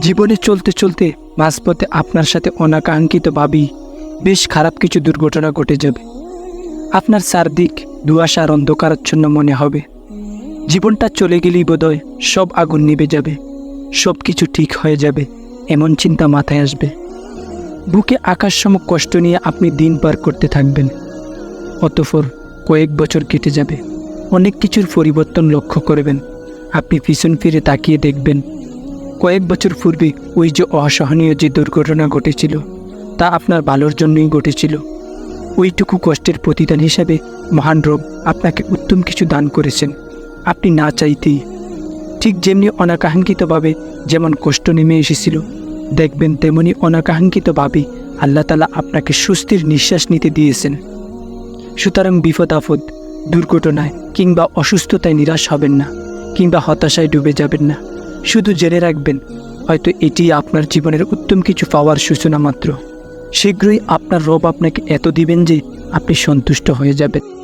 জীবনে চলতে চলতে মাঝপথে আপনার সাথে অনাকাঙ্ক্ষিতভাবেই বেশ খারাপ কিছু দুর্ঘটনা ঘটে যাবে। আপনার চারদিক দুয়াশার অন্ধকারাচ্ছন্ন মনে হবে। জীবনটা চলে গেলেই বোধহয় সব আগুন নিভে যাবে সব কিছু ঠিক হয়ে যাবে, এমন চিন্তা মাথায় আসবে। বুকে আকাশসমুখ কষ্ট নিয়ে আপনি দিন পার করতে থাকবেন। অতঃপর কয়েক বছর কেটে যাবে। অনেক কিছুর পরিবর্তন লক্ষ্য করবেন। আপনি পিছন ফিরে তাকিয়ে দেখবেন কয়েক বছর পূর্বে ওই যে অসহনীয় যে দুর্ঘটনা ঘটেছিল, তা আপনার ভালোর জন্যই ঘটেছিল। ওইটুকু কষ্টের প্রতিদান হিসাবে মহান রব আপনাকে উত্তম কিছু দান করেছেন। আপনি না চাইতেই। ঠিক যেমনি অনাকাঙ্ক্ষিতভাবে যেমন কষ্ট নেমে এসেছিল, দেখবেন তেমনি অনাকাঙ্ক্ষিতভাবে আল্লাহ তালা আপনাকে সুস্থির নিঃশ্বাস নিতে দিয়েছেন। সুতরাং বিপদ আপদ, দুর্ঘটনায় কিংবা অসুস্থতায় নিরাশ হবেন না, কিংবা হতাশায় ডুবে যাবেন না। শুধু জেনে রাখবেন, হয়তো এটি আপনার জীবনের উত্তম কিছু পাওয়ার সূচনা মাত্র। শীঘ্রই আপনার রব আপনাকে এত দিবেন যে আপনি সন্তুষ্ট হয়ে যাবেন।